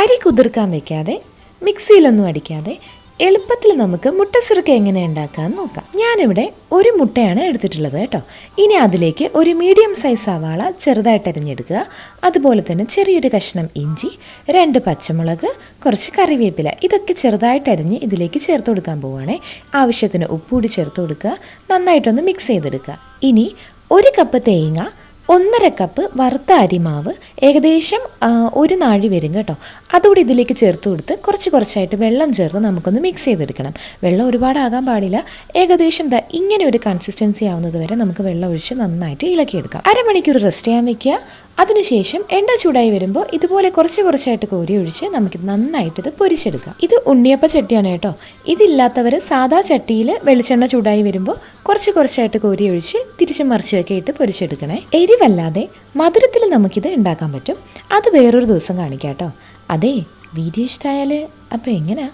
അരി കുതിർക്കാൻ വെക്കാതെ മിക്സിയിലൊന്നും അടിക്കാതെ എളുപ്പത്തിൽ നമുക്ക് മുട്ട സുറുക്ക എങ്ങനെ ഉണ്ടാക്കാമെന്ന് നോക്കാം. ഞാനിവിടെ ഒരു മുട്ടയാണ് എടുത്തിട്ടുള്ളത് കേട്ടോ. ഇനി അതിലേക്ക് ഒരു മീഡിയം സൈസ് സവാള ചെറുതായിട്ട് അരിഞ്ഞെടുക്കുക. അതുപോലെ തന്നെ ചെറിയൊരു കഷ്ണം ഇഞ്ചി രണ്ട് പച്ചമുളക് കുറച്ച് കറിവേപ്പില. ഇതൊക്കെ ചെറുതായിട്ട് അരിഞ്ഞ് ഇതിലേക്ക് ചേർത്ത് കൊടുക്കാൻ പോവുകയാണേ. ആവശ്യത്തിന് ഉപ്പുകൂടി ചേർത്ത് കൊടുക്കുക. നന്നായിട്ടൊന്ന് മിക്സ് ചെയ്തെടുക്കുക. ഇനി ഒരു കപ്പ് തേങ്ങ ഒന്നര കപ്പ് വറുത്ത അരിമാവ് ഏകദേശം ഒരു നാഴി വരും കേട്ടോ. അതുകൂടി ഇതിലേക്ക് ചേർത്ത് കൊടുത്ത് കുറച്ച് കുറച്ചായിട്ട് വെള്ളം ചേർത്ത് നമുക്കൊന്ന് മിക്സ് ചെയ്തെടുക്കണം. വെള്ളം ഒരുപാടാകാൻ പാടില്ല. ഏകദേശം ദാ ഇങ്ങനെ ഒരു കൺസിസ്റ്റൻസി ആവുന്നത് വരെ നമുക്ക് വെള്ളം ഒഴിച്ച് നന്നായിട്ട് ഇളക്കിയെടുക്കാം. അരമണിക്കൂർ റെസ്റ്റ് ചെയ്യാൻ വെക്കുക. അതിനുശേഷം എണ്ണ ചൂടായി വരുമ്പോൾ ഇതുപോലെ കുറച്ച് കുറച്ചായിട്ട് കോരി ഒഴിച്ച് നമുക്ക് നന്നായിട്ട് ഇത് പൊരിച്ചെടുക്കാം. ഇത് ഉണ്ണിയപ്പ ചട്ടിയാണ് കേട്ടോ. ഇതില്ലാത്തവർ സാധാ ചട്ടിയിൽ വെളിച്ചെണ്ണ ചൂടായി വരുമ്പോൾ കുറച്ച് കുറച്ചായിട്ട് കോരി ഒഴിച്ച് തിരിച്ചും മറിച്ചുമൊക്കെ ഇട്ട് പൊരിച്ചെടുക്കണേ. എരിവല്ലാതെ മധുരത്തിൽ നമുക്കിത് ഉണ്ടാക്കാൻ പറ്റും. അത് വേറൊരു ദിവസം കാണിക്കാം കേട്ടോ. അതെ വീഡിയോ ഇഷ്ടമായാൽ അപ്പോൾ എങ്ങനെയാ